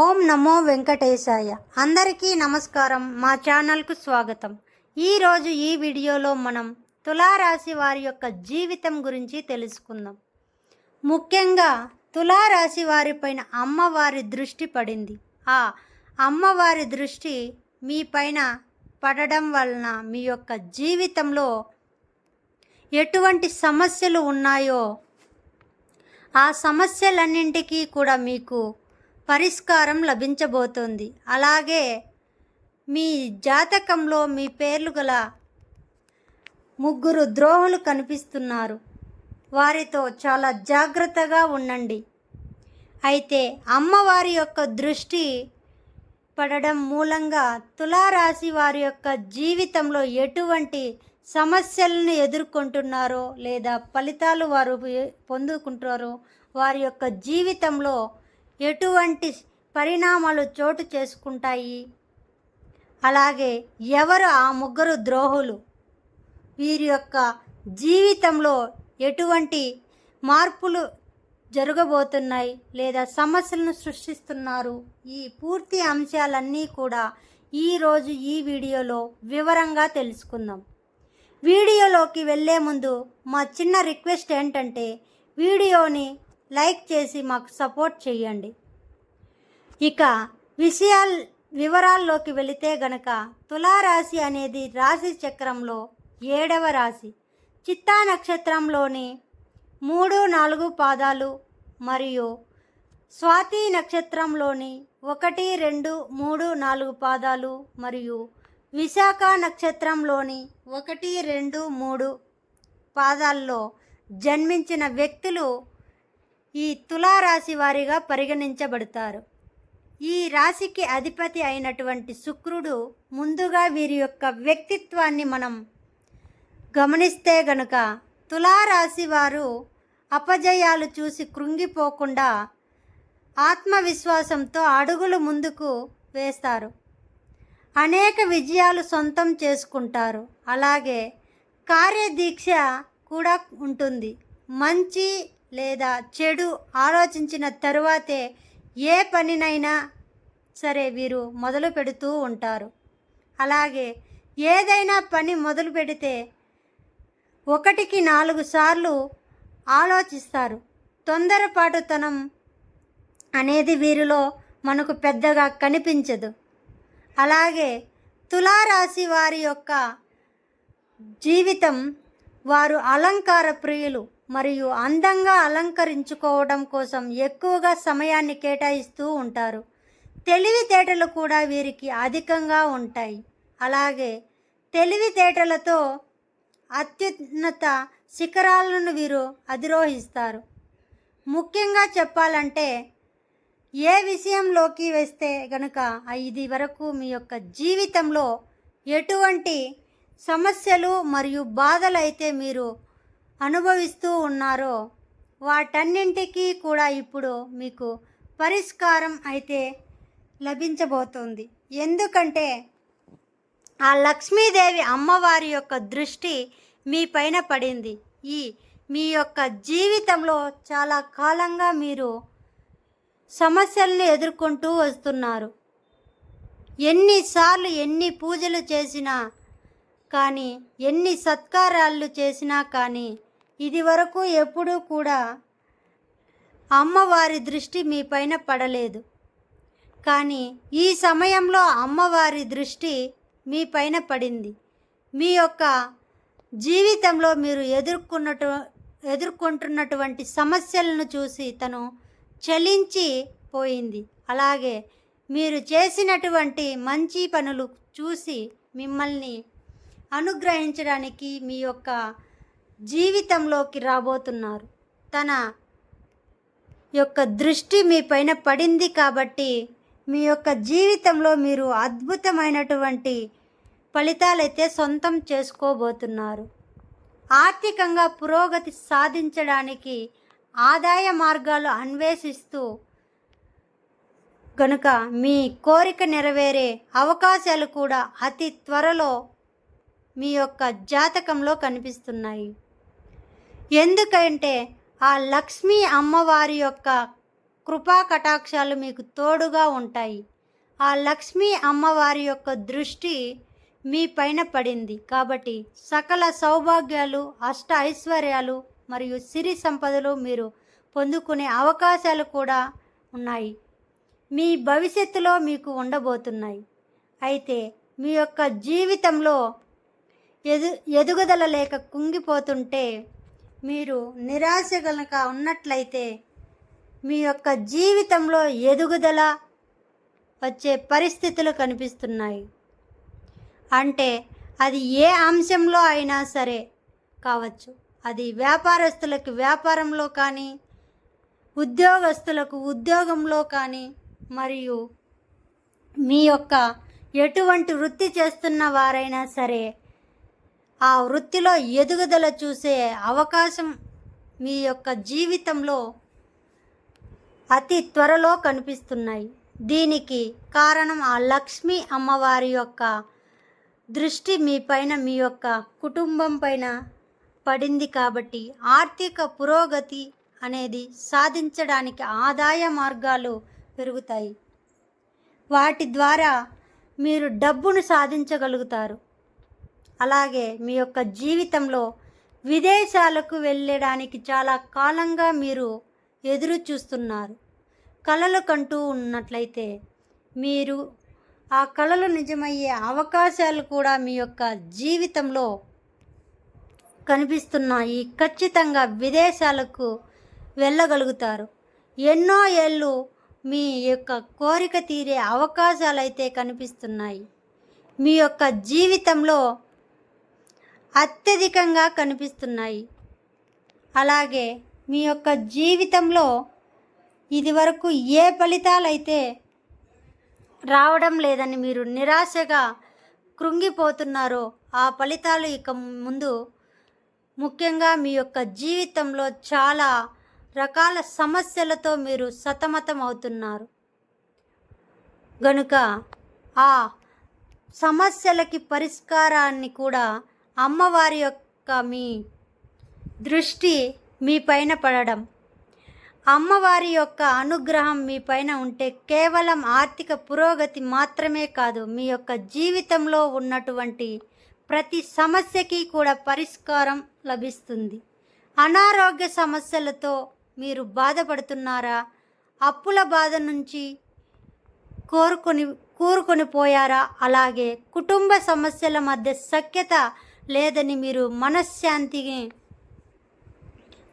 ఓం నమో వెంకటేశాయ. అందరికీ నమస్కారం. మా ఛానల్కు స్వాగతం. ఈరోజు ఈ వీడియోలో మనం తులారాశి వారి యొక్క జీవితం గురించి తెలుసుకుందాం. ముఖ్యంగా తులారాశి వారిపైన అమ్మవారి దృష్టి పడింది. ఆ అమ్మవారి దృష్టి మీ పైన పడడం వలన మీ యొక్క జీవితంలో ఎటువంటి సమస్యలు ఉన్నాయో ఆ సమస్యలన్నింటికీ కూడా మీకు పరిష్కారం లభించబోతోంది. అలాగే మీ జాతకంలో మీ పేర్లు గల ముగ్గురు ద్రోహులు కనిపిస్తున్నారు. వారితో చాలా జాగ్రత్తగా ఉండండి. అయితే అమ్మవారి యొక్క దృష్టి పడడం మూలంగా తులారాశి వారి యొక్క జీవితంలో ఎటువంటి సమస్యలను ఎదుర్కొంటున్నారో లేదా ఫలితాలు వారు పొందుకుంటారో వారి యొక్క జీవితంలో ఎటువంటి పరిణామాలు చోటు చేసుకుంటాయి? అలాగే ఎవరు ఆ ముగ్గురు ద్రోహులు? వీరి యొక్క జీవితంలో ఎటువంటి మార్పులు జరగబోతున్నాయి లేదా సమస్యలను సృష్టిస్తున్నారు? ఈ పూర్తి అంశాలన్నీ కూడా ఈరోజు ఈ వీడియోలో వివరంగా తెలుసుకుందాం. వీడియోలోకి వెళ్ళే ముందు మా చిన్న రిక్వెస్ట్ ఏంటంటే వీడియోని లైక్ చేసి మాకు సపోర్ట్ చేయండి. ఇక విషయాల్ వివరాల్లోకి వెళితే గనక తులారాశి అనేది రాశి చక్రంలో ఏడవ రాశి. చిత్తా నక్షత్రంలోని మూడు నాలుగు పాదాలు మరియు స్వాతి నక్షత్రంలోని ఒకటి రెండు మూడు నాలుగు పాదాలు మరియు విశాఖ నక్షత్రంలోని ఒకటి రెండు మూడు పాదాల్లో జన్మించిన వ్యక్తులు ఈ తులారాశి వారిగా పరిగణించబడతారు. ఈ రాశికి అధిపతి అయినటువంటి శుక్రుడు ముందుగా వీరి యొక్క వ్యక్తిత్వాన్ని మనం గమనిస్తే గనుక తులారాశి వారు అపజయాలు చూసి కృంగిపోకుండా ఆత్మవిశ్వాసంతో అడుగులు ముందుకు వేస్తారు. అనేక విజయాలు సొంతం చేసుకుంటారు. అలాగే కార్యదీక్ష కూడా ఉంటుంది. మంచి లేదా చెడు ఆలోచించిన తరువాతే ఏ పనినైనా సరే వీరు మొదలు పెడుతూ ఉంటారు. అలాగే ఏదైనా పని మొదలు పెడితే ఒకటికి నాలుగు సార్లు ఆలోచిస్తారు. తొందరపాటుతనం అనేది వీరిలో మనకు పెద్దగా కనిపించదు. అలాగే తులారాశి వారి యొక్క జీవితం వారు అలంకార ప్రియులు. మరియు అందంగా అలంకరించుకోవడం కోసం ఎక్కువగా సమయాన్ని కేటాయిస్తూ ఉంటారు. తెలివితేటలు కూడా వీరికి అధికంగా ఉంటాయి. అలాగే తెలివితేటలతో అత్యున్నత శిఖరాలను వీరు అధిరోహిస్తారు. ముఖ్యంగా చెప్పాలంటే ఏ విషయంలోకి వేస్తే గనుక ఇది వరకు మీ యొక్క జీవితంలో ఎటువంటి సమస్యలు మరియు బాధలు అయితే మీరు అనుభవిస్తూ ఉన్నారో వాటన్నింటికీ కూడా ఇప్పుడు మీకు పరిష్కారం అయితే లభించబోతుంది. ఎందుకంటే ఆ లక్ష్మీదేవి అమ్మవారి యొక్క దృష్టి మీ పైన పడింది. ఈ మీ యొక్క జీవితంలో చాలా కాలంగా మీరు సమస్యలను ఎదుర్కొంటూ వస్తున్నారు. ఎన్నిసార్లు ఎన్ని పూజలు చేసినా కానీ ఎన్ని సత్కారాలు చేసినా కానీ ఇది వరకు ఎప్పుడూ కూడా అమ్మవారి దృష్టి మీ పైన పడలేదు. కానీ ఈ సమయంలో అమ్మవారి దృష్టి మీ పైన పడింది. మీ యొక్క జీవితంలో మీరు ఎదుర్కొన్నటు ఎదుర్కొంటున్నటువంటి సమస్యలను చూసి తను చలించి పోయింది. అలాగే మీరు చేసినటువంటి మంచి పనులు చూసి మిమ్మల్ని అనుగ్రహించడానికి మీ యొక్క జీవితంలోకి రాబోతున్నారు. తన యొక్క దృష్టి మీ పైన పడింది కాబట్టి మీ యొక్క జీవితంలో మీరు అద్భుతమైనటువంటి ఫలితాలైతే సొంతం చేసుకోబోతున్నారు. ఆర్థికంగా పురోగతి సాధించడానికి ఆదాయ మార్గాలు అన్వేషిస్తూ కనుక మీ కోరిక నెరవేరే అవకాశాలు కూడా అతి త్వరలో మీ యొక్క జాతకంలో కనిపిస్తున్నాయి. ఎందుకంటే ఆ లక్ష్మీ అమ్మవారి యొక్క కృపా కటాక్షాలు మీకు తోడుగా ఉంటాయి. ఆ లక్ష్మీ అమ్మవారి యొక్క దృష్టి మీ పైన పడింది. కాబట్టి సకల సౌభాగ్యాలు అష్ట ఐశ్వర్యాలు మరియు సిరి సంపదలు మీరు పొందుకునే అవకాశాలు కూడా ఉన్నాయి. మీ భవిష్యత్తులో మీకు ఉండబోతున్నాయి. అయితే మీ యొక్క జీవితంలో ఎదు ఎదుగుదల లేక కుంగిపోతుంటే మీరు నిరాశ కనుక ఉన్నట్లయితే మీ యొక్క జీవితంలో ఎదుగుదల వచ్చే పరిస్థితులు కనిపిస్తున్నాయి. అంటే అది ఏ అంశంలో అయినా సరే కావచ్చు. అది వ్యాపారస్తులకు వ్యాపారంలో కానీ ఉద్యోగస్తులకు ఉద్యోగంలో కానీ మరియు మీ యొక్క ఎటువంటి వృత్తి చేస్తున్న వారైనా సరే ఆ వృత్తిలో ఎదుగుదల చూసే అవకాశం మీ యొక్క జీవితంలో అతి త్వరలో కనిపిస్తున్నాయి. దీనికి కారణం ఆ లక్ష్మీ అమ్మవారి యొక్క దృష్టి మీ పైన మీ యొక్క కుటుంబం పైన పడింది కాబట్టి ఆర్థిక పురోగతి అనేది సాధించడానికి ఆదాయ మార్గాలు పెరుగుతాయి. వాటి ద్వారా మీరు డబ్బును సాధించగలుగుతారు. అలాగే మీ యొక్క జీవితంలో విదేశాలకు వెళ్ళడానికి చాలా కాలంగా మీరు ఎదురు చూస్తున్నారు. కళలు కంటూ ఉన్నట్లయితే మీరు ఆ కళలు నిజమయ్యే అవకాశాలు కూడా మీ యొక్క జీవితంలో కనిపిస్తున్నాయి. ఖచ్చితంగా విదేశాలకు వెళ్ళగలుగుతారు. ఎన్నో ఏళ్ళు మీ యొక్క కోరిక తీరే అవకాశాలు అయితే కనిపిస్తున్నాయి. మీ యొక్క జీవితంలో అత్యధికంగా కనిపిస్తున్నాయి. అలాగే మీ యొక్క జీవితంలో ఇదివరకు ఏ ఫలితాలైతే రావడం లేదని మీరు నిరాశగా కృంగిపోతున్నారో ఆ ఫలితాలు ఇక ముందు ముఖ్యంగా మీ యొక్క జీవితంలో చాలా రకాల సమస్యలతో మీరు సతమతం అవుతున్నారు. గనుక ఆ సమస్యలకి పరిష్కారాన్ని కూడా అమ్మవారి యొక్క మీ దృష్టి మీ పైన పడడం. అమ్మవారి యొక్క అనుగ్రహం మీ పైన ఉంటే కేవలం ఆర్థిక పురోగతి మాత్రమే కాదు మీ యొక్క జీవితంలో ఉన్నటువంటి ప్రతి సమస్యకి కూడా పరిష్కారం లభిస్తుంది. అనారోగ్య సమస్యలతో మీరు బాధపడుతున్నారా? అప్పుల బాధ నుంచి కోరుకొని కూరుకొని పోయారా? అలాగే కుటుంబ సమస్యల మధ్య సఖ్యత లేదని మీరు మనశ్శాంతిని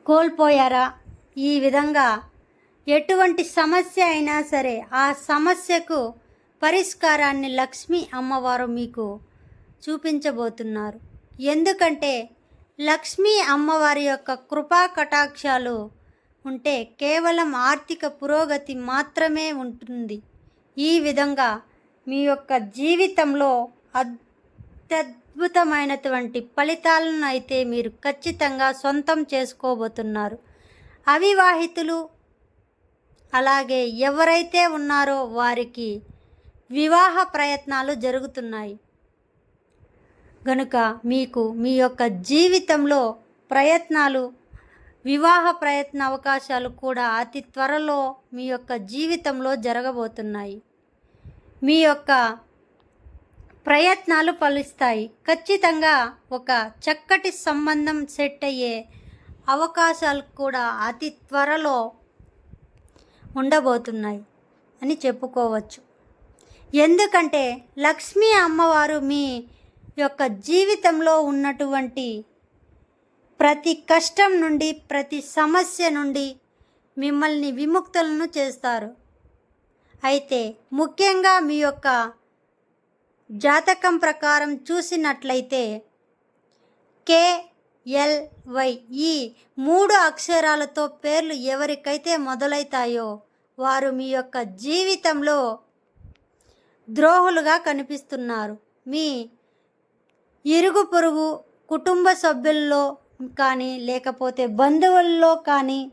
కోల్పోయారా? ఈ విధంగా ఎటువంటి సమస్య అయినా సరే ఆ సమస్యకు పరిష్కారాన్ని లక్ష్మి అమ్మవారు మీకు చూపించబోతున్నారు. ఎందుకంటే లక్ష్మీ అమ్మవారి యొక్క కృపా కటాక్షాలు ఉంటే కేవలం ఆర్థిక పురోగతి మాత్రమే ఉంటుంది. ఈ విధంగా మీ యొక్క జీవితంలో అద్భుతమైనటువంటి ఫలితాలను అయితే మీరు ఖచ్చితంగా సొంతం చేసుకోబోతున్నారు. అవివాహితులు అలాగే ఎవరైతే ఉన్నారో వారికి వివాహ ప్రయత్నాలు జరుగుతున్నాయి. గనుక మీకు మీ యొక్క జీవితంలో ప్రయత్నాలు వివాహ ప్రయత్న అవకాశాలు కూడా అతి త్వరలో మీ యొక్క జీవితంలో జరగబోతున్నాయి. మీ యొక్క ప్రయత్నాలు ఫలిస్తాయి. ఖచ్చితంగా ఒక చక్కటి సంబంధం సెట్ అయ్యే అవకాశాలు కూడా అతి త్వరలో ఉండబోతున్నాయి అని చెప్పుకోవచ్చు. ఎందుకంటే లక్ష్మీ అమ్మవారు మీ యొక్క జీవితంలో ఉన్నటువంటి ప్రతి కష్టం నుండి ప్రతి సమస్య నుండి మిమ్మల్ని విముక్తులను చేస్తారు. అయితే ముఖ్యంగా మీ యొక్క జాతకం ప్రకారం చూసినట్లయితే కేఎల్వై ఈ మూడు అక్షరాలతో పేర్లు ఎవరికైతే మొదలవుతాయో వారు మీ యొక్క జీవితంలో ద్రోహులుగా కనిపిస్తున్నారు. మీ ఇరుగు పొరుగు కుటుంబ సభ్యుల్లో కానీ లేకపోతే బంధువుల్లో కానీ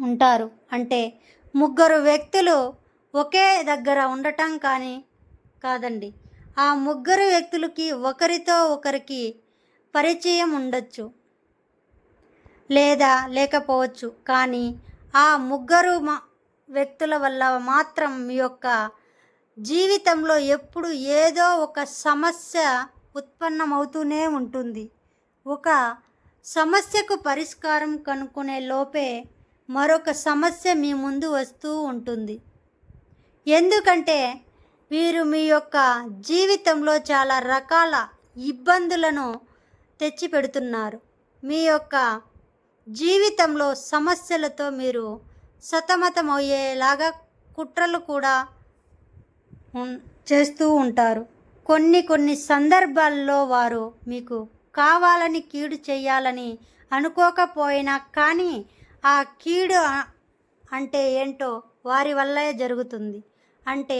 ఉంటారు. అంటే ముగ్గురు వ్యక్తులు ఒకే దగ్గర ఉండటం కానీ కాదండి. ఆ ముగ్గురు వ్యక్తులకి ఒకరితో ఒకరికి పరిచయం ఉండొచ్చు. లేదా లేకపోవచ్చు. కానీ ఆ ముగ్గురు మా వ్యక్తుల వల్ల మాత్రం మీ యొక్క జీవితంలో ఎప్పుడు ఏదో ఒక సమస్య ఉత్పన్నమవుతూనే ఉంటుంది. ఒక సమస్యకు పరిష్కారం కనుక్కునే లోపే మరొక సమస్య మీ ముందు వస్తూ ఉంటుంది. ఎందుకంటే వీరు మీ యొక్క జీవితంలో చాలా రకాల ఇబ్బందులను తెచ్చిపెడుతున్నారు. మీ యొక్క జీవితంలో సమస్యలతో మీరు సతమతమయ్యేలాగా కుట్రలు కూడా చేస్తూ ఉంటారు. కొన్ని కొన్ని సందర్భాల్లో వారు మీకు కావాలని కీడు చేయాలని అనుకోకపోయినా కానీ ఆ కీడు అంటే ఏంటో వారి వల్లే జరుగుతుంది. అంటే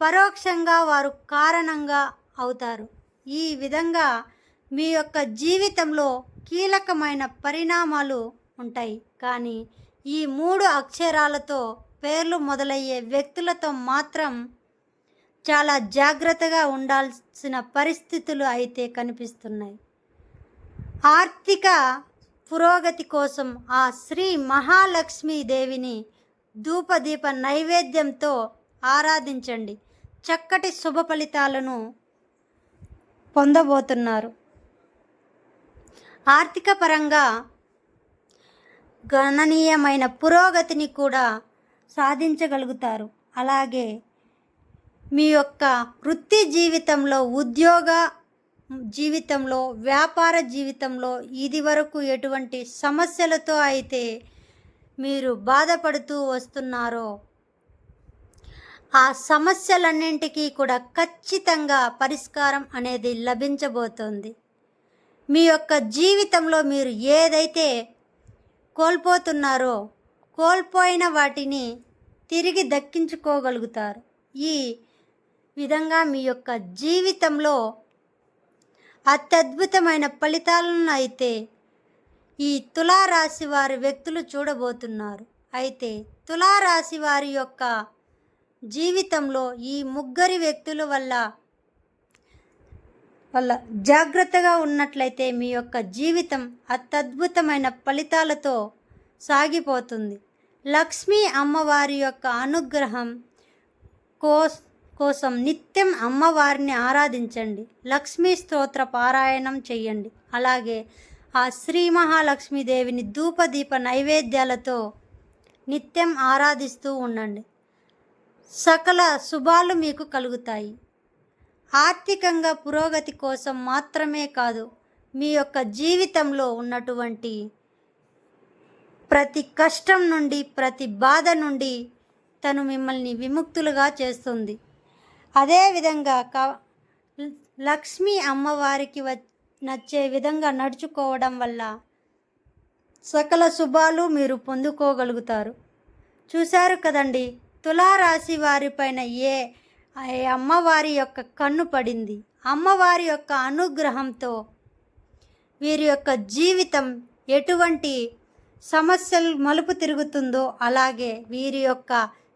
పరోక్షంగా వారు కారణంగా అవుతారు. ఈ విధంగా మీ యొక్క జీవితంలో కీలకమైన పరిణామాలు ఉంటాయి. కానీ ఈ మూడు అక్షరాలతో పేర్లు మొదలయ్యే వ్యక్తులతో మాత్రం చాలా జాగ్రత్తగా ఉండాల్సిన పరిస్థితులు అయితే కనిపిస్తున్నాయి. ఆర్థిక పురోగతి కోసం ఆ శ్రీ మహాలక్ష్మీదేవిని ధూపదీప నైవేద్యంతో ఆరాధించండి. చక్కటి శుభ ఫలితాలను పొందబోతున్నారు. ఆర్థిక పరంగా గణనీయమైన పురోగతిని కూడా సాధించగలుగుతారు. అలాగే మీ యొక్క వృత్తి జీవితంలో ఉద్యోగ జీవితంలో వ్యాపార జీవితంలో ఇది వరకు ఎటువంటి సమస్యలతో అయితే మీరు బాధపడుతూ వస్తున్నారో ఆ సమస్యలన్నింటికీ కూడా ఖచ్చితంగా పరిష్కారం అనేది లభించబోతోంది. మీ యొక్క జీవితంలో మీరు ఏదైతే కోల్పోతున్నారో కోల్పోయిన వాటిని తిరిగి దక్కించుకోగలుగుతారు. ఈ విధంగా మీ యొక్క జీవితంలో అత్యద్భుతమైన ఫలితాలను అయితే ఈ తులారాశి వారి వ్యక్తులు చూడబోతున్నారు. అయితే తులారాశి వారి యొక్క జీవితంలో ఈ ముగ్గురి వ్యక్తుల వల్ల వల్ల జాగ్రత్తగా ఉన్నట్లయితే మీ యొక్క జీవితం అత్యద్భుతమైన ఫలితాలతో సాగిపోతుంది. లక్ష్మీ అమ్మవారి యొక్క అనుగ్రహం కోస్ కోసం నిత్యం అమ్మవారిని ఆరాధించండి. లక్ష్మీ స్తోత్ర పారాయణం చేయండి. అలాగే ఆ శ్రీ మహాలక్ష్మీదేవిని ధూపదీప నైవేద్యాలతో నిత్యం ఆరాధిస్తూ ఉండండి. సకల శుభాలు మీకు కలుగుతాయి. ఆర్థికంగా పురోగతి కోసం మాత్రమే కాదు మీ యొక్క జీవితంలో ఉన్నటువంటి ప్రతి కష్టం నుండి ప్రతి బాధ నుండి తను మిమ్మల్ని విముక్తులుగా చేస్తుంది. అదేవిధంగా క లక్ష్మీ అమ్మవారికి వ నచ్చే విధంగా నడుచుకోవడం వల్ల సకల శుభాలు మీరు పొందుకోగలుగుతారు. చూశారు కదండి తులారాశి వారిపైన ఏ అమ్మవారి యొక్క కన్ను పడింది? అమ్మవారి యొక్క అనుగ్రహంతో వీరి యొక్క జీవితం ఎటువంటి సమస్యలు మలుపు తిరుగుతుందో అలాగే వీరి యొక్క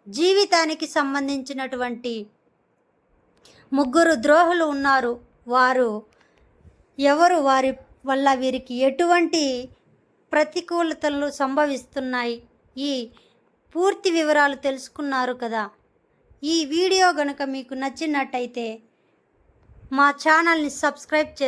జీవితానికి సంబంధించినటువంటి ముగ్గురు ద్రోహులు ఉన్నారు. వారు ఎవరు? వారి వల్ల వీరికి ఎటువంటి ప్రతికూలతలు సంభవిస్తున్నాయి? ఈ పూర్తి వివరాలు తెలుసుకున్నారు కదా. ఈ వీడియో గనుక మీకు నచ్చినట్టయితే మా ఛానల్ని సబ్స్క్రైబ్ చే